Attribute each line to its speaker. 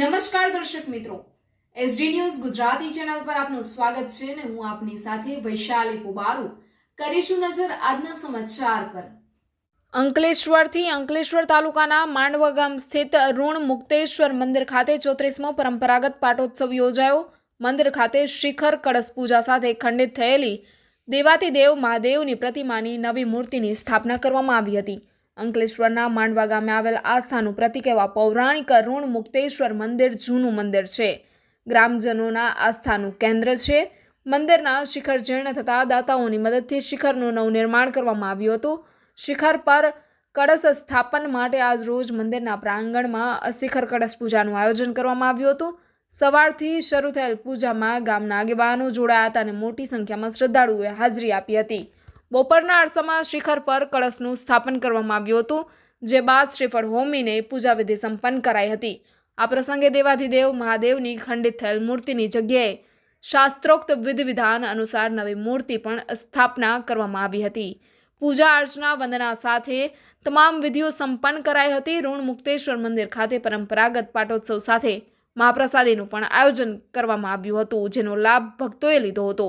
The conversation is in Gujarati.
Speaker 1: નમસ્કાર દર્શક મિત્રો. એસડી ન્યૂઝ ગુજરાતી ચેનલ પર આપનું સ્વાગત છે ને હું આપની સાથે વૈશાલી પુબારુ. કરીશું નજર આજના સમાચાર પર. અંકલેશ્વરથી અંકલેશ્વર તાલુકાના માંડવા ગામ સ્થિત ઋણ મુક્તેશ્વર મંદિર ખાતે ચોત્રીસમો પરંપરાગત પાટોત્સવ યોજાયો. મંદિર ખાતે શિખર કળશ પૂજા સાથે ખંડિત થયેલી દેવાતી દેવ મહાદેવની પ્રતિમાની નવી મૂર્તિની સ્થાપના કરવામાં આવી હતી. અંકલેશ્વરના માંડવા ગામે આવેલ આસ્થાનું પ્રતિક એવા પૌરાણિક ઋણ મુક્તેશ્વર મંદિર જૂનું મંદિર છે. ગ્રામજનોના આસ્થાનું કેન્દ્ર છે. મંદિરના શિખર જીર્ણ થતાં દાતાઓની મદદથી શિખરનું નવનિર્માણ કરવામાં આવ્યું હતું. શિખર પર કળશ સ્થાપન માટે આજ રોજ મંદિરના પ્રાંગણમાં શિખર કળશ પૂજાનું આયોજન કરવામાં આવ્યું હતું. સવારથી શરૂ થયેલ પૂજામાં ગામના આગેવાનો જોડાયા હતા અને મોટી સંખ્યામાં શ્રદ્ધાળુઓએ હાજરી આપી હતી. બપોરના અરસામાં શિખર પર કળશનું સ્થાપન કરવામાં આવ્યું હતું, જે બાદ શ્રીફળ હોમીને પૂજાવિધિ સંપન્ન કરાઈ હતી. આ પ્રસંગે દેવાધિદેવ મહાદેવની ખંડિત થયેલ મૂર્તિની જગ્યાએ શાસ્ત્રોક્ત વિધિ વિધાન અનુસાર નવી મૂર્તિ પણ સ્થાપના કરવામાં આવી હતી. પૂજા અર્ચના વંદના સાથે તમામ વિધિઓ સંપન્ન કરાઈ હતી. ઋણ મુક્તેશ્વર મંદિર ખાતે પરંપરાગત પાટોત્સવ સાથે મહાપ્રસાદીનું પણ આયોજન કરવામાં આવ્યું હતું, જેનો લાભ ભક્તોએ લીધો હતો.